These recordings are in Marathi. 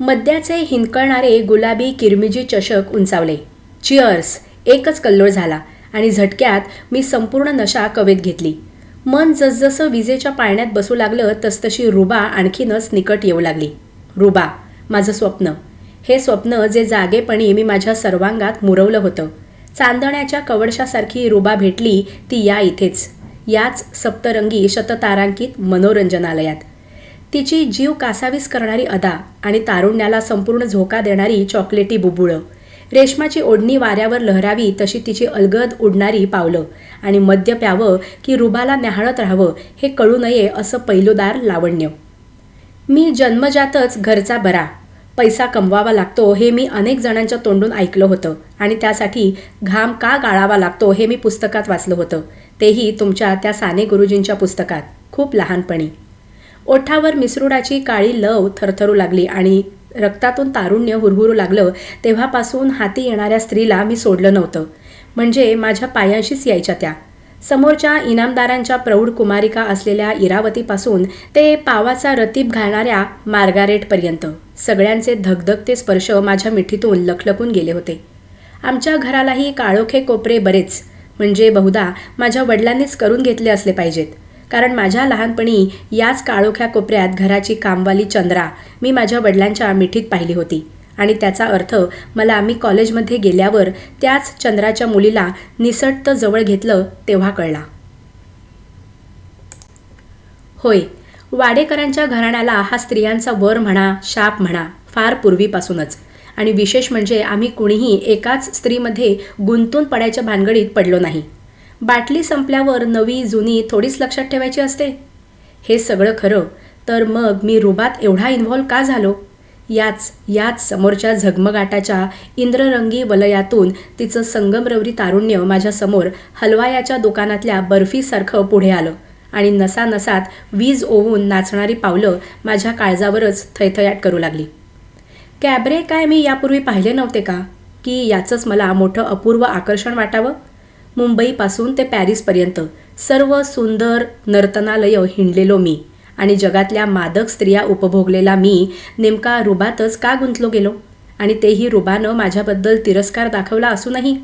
मद्याचे हिंदकळणारे गुलाबी किरमिजी चषक उंचावले. चिअर्स एकच कल्लोळ झाला आणि झटक्यात मी संपूर्ण नशा कवेत घेतली. मन जसजसं विजेच्या पाळण्यात बसू लागलं तसतशी रुबा आणखीनच निकट येऊ लागली. रुबा माझं स्वप्न. हे स्वप्न जे जागेपणी मी माझ्या सर्वांगात मुरवलं होतं. चांदण्याच्या कवडशासारखी रुबा भेटली ती या इथेच. याच सप्तरंगी शततारांकित मनोरंजनालयात. तिची जीव कासावीस करणारी अदा आणि तारुण्याला संपूर्ण झोका देणारी चॉकलेटी बुबुळं. रेशमाची ओढणी वाऱ्यावर लहरावी तशी तिची अलगद उडणारी पावलं आणि मद्य प्यावं की रुबाला न्याहाळत राहावं हे कळू नये असं पैलूदार लावण्य. मी जन्मजातच घरचा बरा. पैसा कमवावा लागतो हे मी अनेक जणांच्या तोंडून ऐकलं होतं आणि त्यासाठी घाम का गाळावा लागतो हे मी पुस्तकात वाचलं होतं. तेही तुमच्या त्या साने गुरुजींच्या पुस्तकात खूप लहानपणी. ओठावर मिसरुडाची काळी लव थरथरू लागली आणि रक्तातून तारुण्य हुरहुरू लागलं तेव्हापासून हाती येणाऱ्या स्त्रीला मी सोडलं नव्हतं. म्हणजे माझ्या पायांशीच यायच्या त्या. समोरच्या इनामदारांच्या प्रौढ कुमारिका असलेल्या इरावतीपासून ते पावाचा रतीब घालणाऱ्या मार्गारेटपर्यंत. सगळ्यांचे धगधगते स्पर्श माझ्या मिठीतून लखलखून गेले होते. आमच्या घरालाही काळोखे कोपरे बरेच. म्हणजे बहुधा माझ्या वडिलांनीच करून घेतले असले पाहिजेत. कारण माझ्या लहानपणी याच काळोख्या कोपऱ्यात घराची कामवाली चंद्रा मी माझ्या वडिलांच्या मिठीत पाहिली होती. आणि त्याचा अर्थ मला मी कॉलेजमध्ये गेल्यावर त्याच चंद्राच्या मुलीला निसटतं जवळ घेतलं तेव्हा कळला. होय वाडेकरांच्या घराण्याला हा स्त्रियांचा वर म्हणा शाप म्हणा फार पूर्वीपासूनच. आणि विशेष म्हणजे आम्ही कुणीही एकाच स्त्रीमध्ये गुंतून पडायच्या भानगडीत पडलो नाही. बाटली संपल्यावर नवी जुनी थोडीच लक्षात ठेवायची असते. हे सगळं खरं तर मग मी रुबात एवढा इन्व्हॉल्व का झालो? याच याच समोरच्या झगमगाटाच्या इंद्ररंगी वलयातून तिचं संगमरवरी तारुण्य माझ्यासमोर हलवायाच्या दुकानातल्या बर्फीसारखं पुढे आलं आणि नसानसात वीज ओवून नाचणारी पावलं माझ्या काळजावरच थैथयाट करू लागली. कॅबरे काय मी यापूर्वी पाहिले नव्हते का? की याचंच मला मोठं अपूर्व आकर्षण वाटावं? मुंबईपासून ते पॅरिसपर्यंत सर्व सुंदर नर्तनालय हिंडलेलो मी. आणि जगातल्या मादक स्त्रिया उपभोगलेला मी नेमका रुबातच का गुंतलो गेलो? आणि तेही रुबानं माझ्याबद्दल तिरस्कार दाखवला असूनही.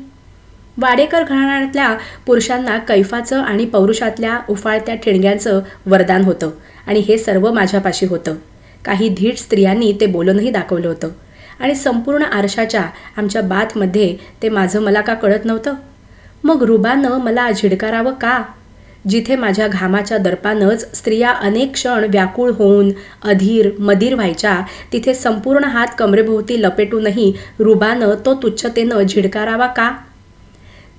वाडेकर घराण्यातल्या पुरुषांना कैफाचं आणि पौरुषातल्या उफाळत्या ठिणग्यांचं वरदान होतं आणि हे सर्व माझ्यापाशी होतं. काही धीट स्त्रियांनी ते बोलूनही दाखवलं होतं. आणि संपूर्ण आरशाच्या आमच्या बाथमध्ये ते माझं मला का कळत नव्हतं? मग रुबानं मला झिडकारावं का? जिथे माझ्या घामाच्या दर्पानंच स्त्रिया अनेक क्षण व्याकुळ होऊन अधीर मदीर व्हायच्या तिथे संपूर्ण हात कमरेभोवती लपेटूनही रुबानं तो तुच्छतेनं झिडकारावा का?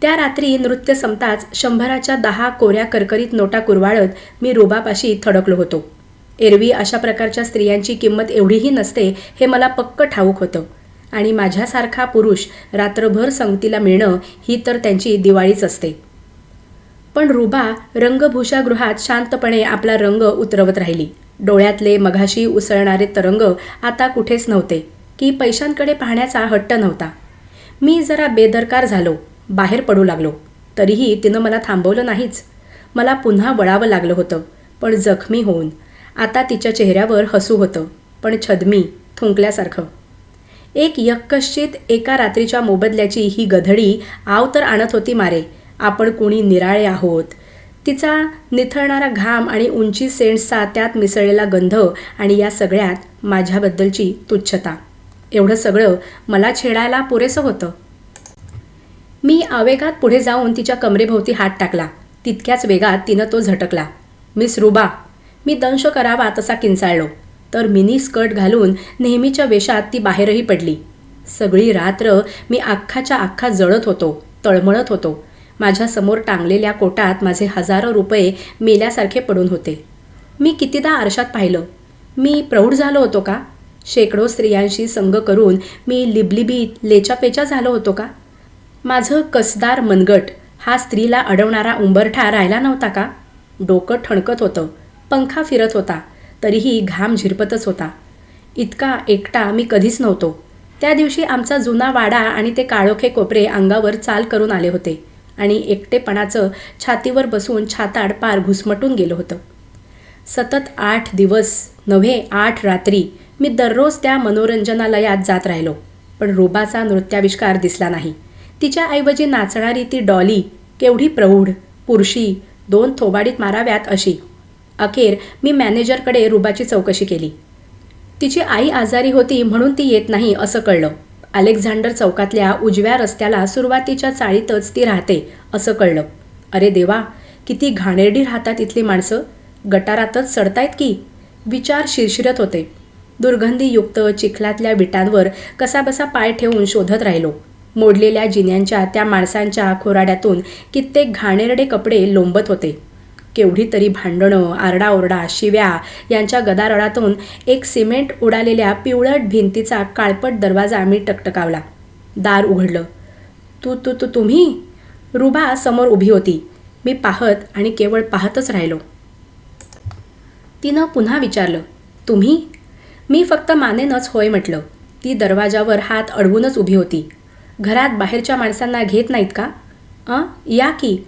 त्या रात्री नृत्य संपताच शंभराच्या दहा कोऱ्या करकरीत नोटा कुरवाळत मी रुबापाशी थडकलो होतो. एरवी अशा प्रकारच्या स्त्रियांची किंमत एवढीही नसते हे मला पक्क ठाऊक होतं. आणि माझ्यासारखा पुरुष रात्रभर संगतीला मिळणं ही तर त्यांची दिवाळीच असते. पण रुबा रंगभूषागृहात शांतपणे आपला रंग उतरवत राहिली. डोळ्यातले मघाशी उसळणारे तरंग आता कुठेच नव्हते की पैशांकडे पाहण्याचा हट्ट नव्हता. मी जरा बेदरकार झालो बाहेर पडू लागलो. तरीही तिनं मला थांबवलं नाहीच. मला पुन्हा वळावं लागलं होतं पण जखमी होऊन. आता तिच्या चेहऱ्यावर हसू होतं पण छदमी थुंकल्यासारखं. एक यक्कश्चित एका रात्रीच्या मोबदल्याची ही गधडी आव तर आणत होती मारे. आपण कुणी निराळे आहोत. तिचा निथळणारा घाम आणि उंची सेंट्सचा त्यात मिसळलेला गंध आणि या सगळ्यात माझ्याबद्दलची तुच्छता. एवढं सगळं मला छेडायला पुरेसं होतं. मी आवेगात पुढे जाऊन तिच्या कमरेभोवती हात टाकला. तितक्याच वेगात तिनं तो झटकला. मिस रुबा मी दंश करावा तसा किंचाळलो. तर मिनी स्कर्ट घालून नेहमीच्या वेशात ती बाहेरही पडली. सगळी रात्र मी अख्खाच्या अख्खा जळत होतो तळमळत होतो. माझ्यासमोर टांगलेल्या कोटात माझे हजारो रुपये मेल्यासारखे पडून होते. मी कितीदा आरशात पाहिलं? मी प्रौढ झालो होतो का? शेकडो स्त्रियांशी संग करून मी लिबलिबीत लेचापेचा झालो होतो का? माझं कसदार मनगट हा स्त्रीला अडवणारा उंबरठा राहिला नव्हता का? डोकं ठणकत होतं पंखा फिरत होता. तरीही घाम झिरपतच होता. इतका एकटा मी कधीच नव्हतो. त्या दिवशी आमचा जुना वाडा आणि ते काळोखे कोपरे अंगावर चाल करून आले होते आणि एकटेपणाचं छातीवर बसून छाताड पार घुसमटून गेलं होतं. सतत आठ दिवस नव्हे आठ रात्री मी दररोज त्या मनोरंजनालयात जात राहिलो पण रुबाचा नृत्याविष्कार दिसला नाही. तिच्याऐवजी नाचणारी ती डॉली केवढी प्रौढ पुरुषी दोन थोबाडीत माराव्यात अशी. अखेर मी मॅनेजरकडे रुबाची चौकशी केली. तिची आई आजारी होती म्हणून ती येत नाही असं कळलं. अलेक्झांडर चौकातल्या उजव्या रस्त्याला सुरुवातीच्या चाळीतच ती राहते असं कळलं. अरे देवा किती घाणेरडी राहतात इथली माणसं. गटारातच चढतायत की? विचार शिरशिरत होते. दुर्गंधीयुक्त चिखलातल्या विटांवर कसाबसा पाय ठेवून शोधत राहिलो. मोडलेल्या जिन्यांच्या त्या माणसांच्या खोराड्यातून कित्येक घाणेरडे कपडे लोंबत होते. केवढी तरी भांडणं आरडाओरडा शिव्या यांच्या गदारळातून एक सिमेंट उडालेल्या पिवळट भिंतीचा काळपट दरवाजा मी टकटकावला. दार उघडलं. तू तू तू तुम्ही? रुबा समोर उभी होती. मी पाहत आणि केवळ पाहतच राहिलो. तिनं पुन्हा विचारलं तुम्ही? मी फक्त मानेनच होय म्हटलं. ती दरवाजावर हात अडवूनच उभी होती. घरात बाहेरच्या माणसांना घेत नाहीत का? अं? या की.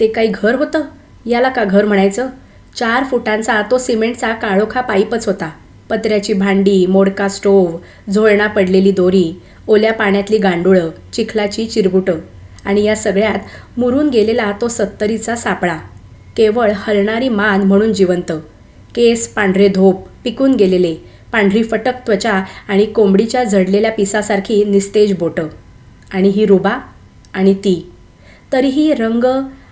ते काही घर होतं? याला का घर म्हणायचं? चार फुटांचा तो सिमेंटचा काळोखा पाईपच होता. पत्र्याची भांडी मोडका स्टोव झोळणा पडलेली दोरी ओल्या पाण्यातली गांडुळं चिखलाची चिरबुटं आणि या सगळ्यात मुरून गेलेला तो सत्तरीचा सापळा. केवळ हलणारी मान म्हणून जिवंत. केस पांढरे धोप पिकून गेलेले पांढरी फटक त्वचा आणि कोंबडीच्या झडलेल्या पिसासारखी निस्तेज बोटं. आणि ही रुबा? आणि ती. तरीही रंग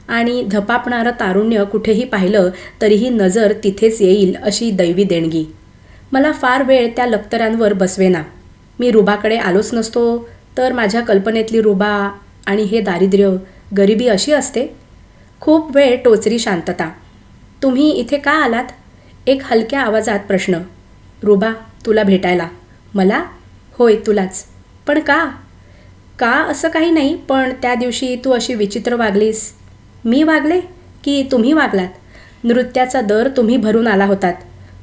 आणि धपापणारं तारुण्य कुठेही पाहिलं तरीही नजर तिथेच येईल अशी दैवी देणगी. मला फार वेळ त्या लखतऱ्यांवर बसवेना. मी रुबाकडे आलोच नसतो. तर माझ्या कल्पनेतली रुबा आणि हे दारिद्र्य गरिबी अशी असते? खूप वेळ टोचरी शांतता. तुम्ही इथे का आलात? एक हलक्या आवाजात प्रश्न. रुबा तुला भेटायला. मला? होय तुलाच. पण का? का असं काही नाही पण त्या दिवशी तू अशी विचित्र वागलीस? मी वागले की तुम्ही वागलात? नृत्याचा दर तुम्ही भरून आला होतात.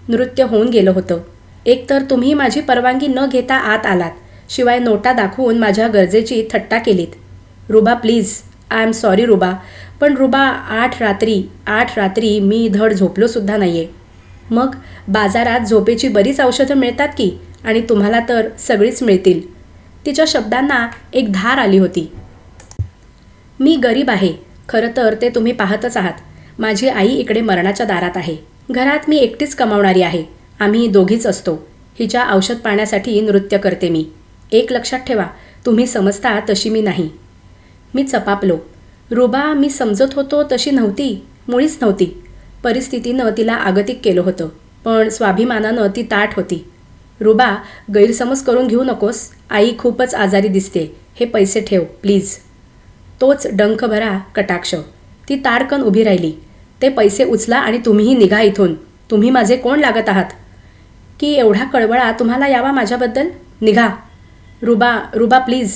नृत्य होऊन गेलं होतं. एकतर तुम्ही माझी परवानगी न घेता आत आलात शिवाय नोटा दाखवून माझ्या गरजेची थट्टा केलीत. Ruba please. I am sorry Ruba. पण रुबा आठ रात्री आठ रात्री मी धड झोपलोसुद्धा नाही आहे मग बाजारात झोपेची बरीच औषधं मिळतात की? आणि तुम्हाला तर सगळीच मिळतील. तिच्या शब्दांना एक धार आली होती. मी गरीब आहे. खरं तर ते तुम्ही पाहतच आहात. माझी आई इकडे मरणाच्या दारात आहे. घरात मी एकटीच कमावणारी आहे. आम्ही दोघीच असतो. हिच्या औषध पाण्यासाठी नृत्य करते मी. एक लक्षात ठेवा तुम्ही समजता तशी मी नाही. मी चपापलो. रुबा मी समजत होतो तशी नव्हती. मुळीच नव्हती. परिस्थितीनं तिला आगतिक केलं होतं. पण स्वाभिमानानं ती ताट होती. रुबा गैरसमज करून घेऊ नकोस. आई खूपच आजारी दिसते. हे पैसे ठेव प्लीज. तोच डंख भरा कटाक्ष. ती ताडकन उभी राहिली. ते पैसे उचला आणि तुम्हीही निघा इथून. तुम्ही माझे कोण लागत आहात? की एवढा कळवळा तुम्हाला यावा माझ्याबद्दल? निघा. रुबा रुबा प्लीज.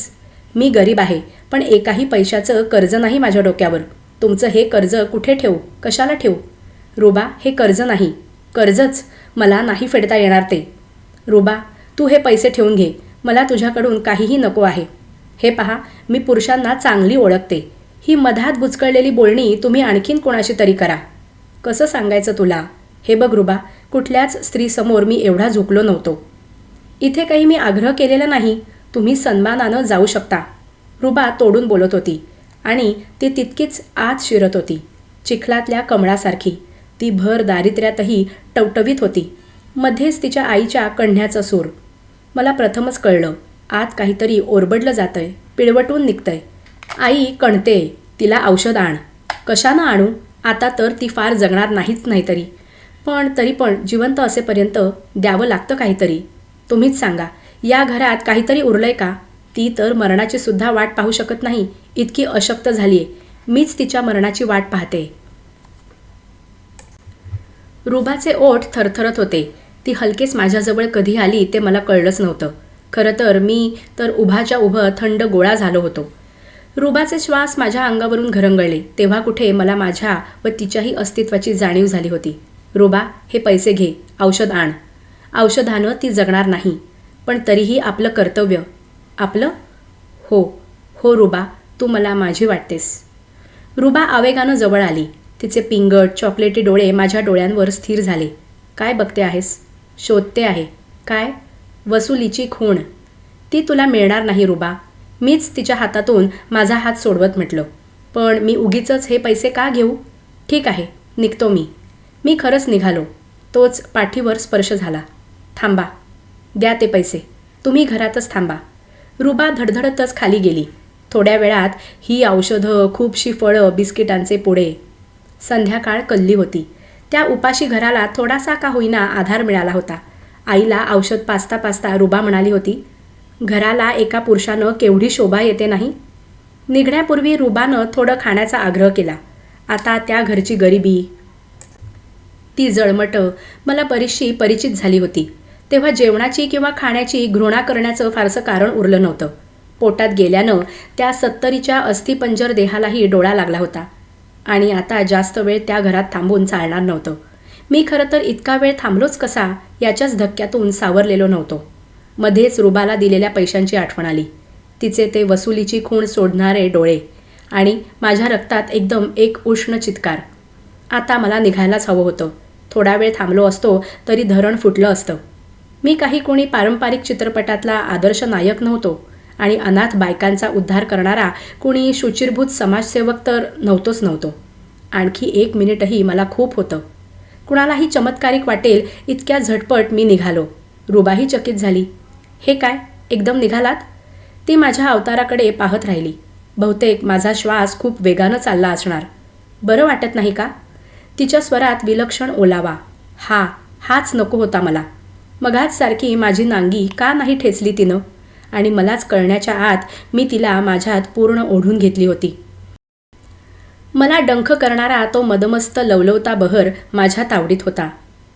मी गरीब आहे पण एकाही पैशाचं कर्ज नाही माझ्या डोक्यावर. तुमचं हे कर्ज कुठे ठेवू? कशाला ठेवू? रुबा हे कर्ज नाही. कर्जच मला नाही फेडता येणार ते. रुबा तू हे पैसे ठेवून घे. मला तुझ्याकडून काहीही नको आहे. हे पहा मी पुरुषांना चांगली ओळखते. ही मधात बुचकळलेली बोलणी तुम्ही आणखीन कोणाशी तरी करा. कसं सांगायचं तुला? हे बघ रुबा कुठल्याच स्त्रीसमोर मी एवढा झुकलो नव्हतो. इथे काही मी आग्रह केलेला नाही तुम्ही सन्मानानं जाऊ शकता. रुबा तोडून बोलत होती आणि ती तितकीच आत शिरत होती चिखलातल्या कमळासारखी. ती भर दारिद्र्यातही टवटवीत होती. मध्येच तिच्या आईच्या कण्ण्याचा सूर. मला प्रथमच कळलं आत काहीतरी ओरबडलं जातंय पिळवटून निघतंय. आई कणते तिला औषध आण. कशानं आणू? आता तर ती फार जगणार नाहीच नाही तरी पण तरी पण जिवंत असेपर्यंत द्यावं लागतं काहीतरी. तुम्हीच सांगा या घरात काहीतरी उरलंय का? ती तर मरणाची सुद्धा वाट पाहू शकत नाही इतकी अशक्त झाली आहे मीच तिच्या मरणाची वाट पाहते. रुबाचे ओठ थरथरत होते. ती हलकेच माझ्याजवळ कधी आली ते मला कळलंच नव्हतं. खरं तर मी तर उभाच्या उभं थंड गोळा झालो होतो. रुबाचे श्वास माझ्या अंगावरून घरंगळले तेव्हा कुठे मला माझ्या व तिच्याही अस्तित्वाची जाणीव झाली होती. रुबा हे पैसे घे औषध आण. औषधानं ती जगणार नाही पण तरीही आपलं कर्तव्य. आपलं? हो हो रुबा तू मला माझी वाटतेस. रुबा आवेगानं जवळ आली. तिचे पिंगट चॉकलेटी डोळे माझ्या डोळ्यांवर स्थिर झाले. काय बघते आहेस? शोधते आहे. काय? वसुलीची खूण. ती तुला मिळणार नाही रुबा. मीच तिच्या हातातून माझा हात सोडवत म्हटलं. पण मी उगीच हे पैसे का घेऊ? ठीक आहे निघतो मी. मी खरंच निघालो. तोच पाठीवर स्पर्श झाला. थांबा. द्या ते पैसे. तुम्ही घरातच थांबा. रुबा धडधडतच खाली गेली. थोड्या वेळात ही औषधं खूपशी फळं बिस्किटांचे पुढे संध्याकाळ कल्ली होती. त्या उपाशी घराला थोडासा का होईना आधार मिळाला होता. आईला औषध पाचता पाचता रुबा म्हणाली होती घराला एका पुरुषानं केवढी शोभा येते नाही? निघण्यापूर्वी रुबानं थोडं खाण्याचा आग्रह केला. आता त्या घरची गरिबी. ती जळमटं मला बरीचशी परिचित झाली होती. तेव्हा जेवणाची किंवा खाण्याची घृणा करण्याचं फारसं कारण उरलं नव्हतं. पोटात गेल्यानं त्या सत्तरीच्या अस्थिपंजर देहालाही डोळा लागला होता आणि आता जास्त वेळ त्या घरात थांबून चालणार नव्हतं. मी खरं तर इतका वेळ थांबलोच कसा? याच्याच धक्क्यातून सावरलेलो नव्हतो. मध्येच रुबाला दिलेल्या पैशांची आठवण आली. तिचे ते वसुलीची खूण सोडणारे डोळे आणि माझ्या रक्तात एकदम एक उष्ण चित्कार. आता मला निघायलाच हवं होतं. थोडा वेळ थांबलो असतो तरी धरण फुटलं असतं. मी काही कोणी पारंपरिक चित्रपटातला आदर्श नायक नव्हतो आणि अनाथ बायकांचा उद्धार करणारा कुणी शुचिरभूत समाजसेवक तर नव्हतोच नव्हतो. आणखी एक मिनिटही मला खूप होतं. कुणालाही चमत्कारिक वाटेल इतक्या झटपट मी निघालो. रुबाही चकित झाली. हे काय? एकदम निघालात? ती माझ्या अवताराकडे पाहत राहिली. बहुतेक माझा श्वास खूप वेगानं चालला असणार. बरं वाटत नाही का? तिच्या स्वरात विलक्षण ओलावा. हा हाच नको होता मला. मगाच सारखी माझी नांगी का नाही ठेचली तिनं? आणि मलाच कळण्याच्या आत मी तिला माझ्यात पूर्ण ओढून घेतली होती. मला डंख करणारा तो मदमस्त लवलवता बहर माझ्या तावडीत होता.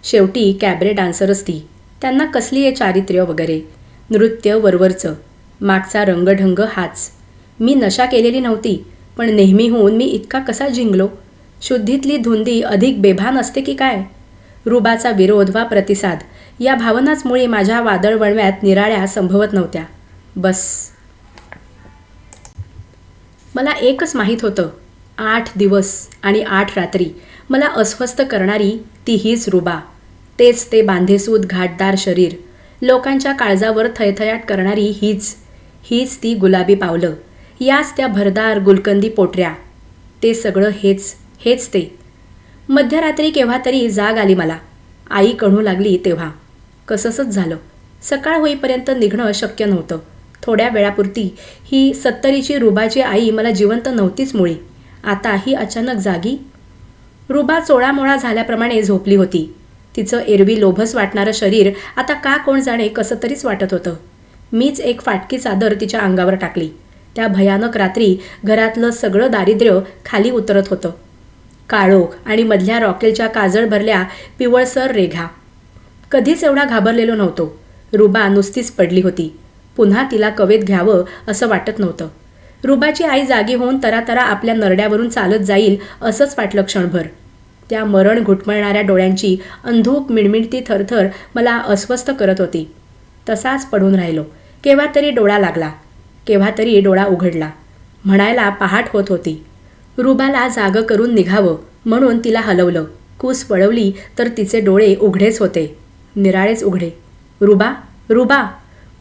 शेवटी कॅबरे डान्सरच ती त्यांना कसली आहे चारित्र्य वगैरे? नृत्य वरवरचं. मागचा रंगढंग हाच. मी नशा केलेली नव्हती पण नेहमीहून मी इतका कसा जिंकलो? शुद्धीतली धुंदी अधिक बेभान असते की काय? रुबाचा विरोध वा प्रतिसाद या भावनाचमुळे माझ्या वादळ वणव्यात निराळ्या संभवत नव्हत्या. बस. मला एकच माहीत होतं. आठ दिवस आणि आठ रात्री मला अस्वस्थ करणारी ती हीच रुबा. तेच ते बांधेसूद घाटदार शरीर. लोकांच्या काळजावर थयथयाट करणारी हीच हीच ती गुलाबी पावलं. याच त्या भरदार गुलकंदी पोटऱ्या. ते सगळं हेच हेच ते. मध्यरात्री केव्हा तरी जाग आली मला. आई कणू लागली तेव्हा. कसंसंच झालं. सकाळ होईपर्यंत निघणं शक्य नव्हतं. थोड्या वेळापुरती ही सत्तरीची रुबाची आई मला जिवंत नव्हतीच मुळी. आता ही अचानक जागी. रुबा चोळामोळा झाल्याप्रमाणे झोपली होती. तिचं एरवी लोभस वाटणारं शरीर आता का कोण जाणे कसं तरीच वाटत होतं. मीच एक फाटकी चादर तिच्या अंगावर टाकली. त्या भयानक रात्री घरातलं सगळं दारिद्र्य खाली उतरत होतं. काळोख आणि मधल्या रॉकेलच्या काजळ भरल्या पिवळसर रेघा. कधीच एवढा घाबरलेलो नव्हतो. रुबा नुसतीच पडली होती. पुन्हा तिला कवेत घ्यावं असं वाटत नव्हतं. रुबाची आई जागी होऊन तरातरा आपल्या नरड्यावरून चालत जाईल असंच वाटलं क्षणभर. त्या मरण घुटमळणाऱ्या डोळ्यांची अंधूक मिणमिणती थरथर मला अस्वस्थ करत होती. तसाच पडून राहिलो. केव्हा तरी डोळा लागला. केव्हा तरी डोळा उघडला. म्हणायला पहाट होत होती. रुबाला जाग करून निघावं म्हणून तिला हलवलं. कूस वळवली तर तिचे डोळे उघडेच होते. निराळेच उघडे. रुबा रुबा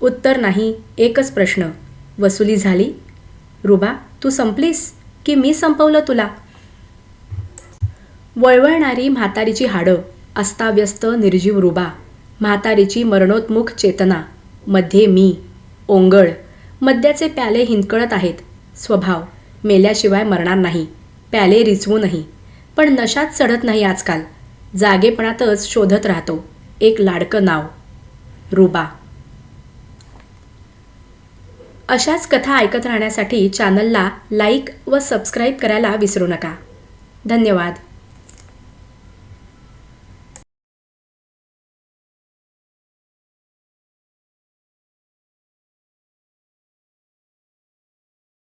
उत्तर नाही एकच प्रश्न. वसुली झाली? रुबा तू संपलीस? की मी संपवलं तुला? वळवळणारी म्हातारीची हाडं अस्ताव्यस्त निर्जीव रुबा म्हातारीची मरणोत्मुख चेतना मध्ये मी ओंगळ मद्याचे प्याले हिंदकळत आहेत स्वभाव मेल्याशिवाय मरणार नाही प्याले रिचवू नाही पण नशात चढत नाही आजकाल जागेपणातच शोधत राहतो एक लाडकं नाव रुबा. अशाच कथा ऐकत राहण्यासाठी चॅनलला लाईक व सबस्क्राईब करायला विसरू नका. धन्यवाद.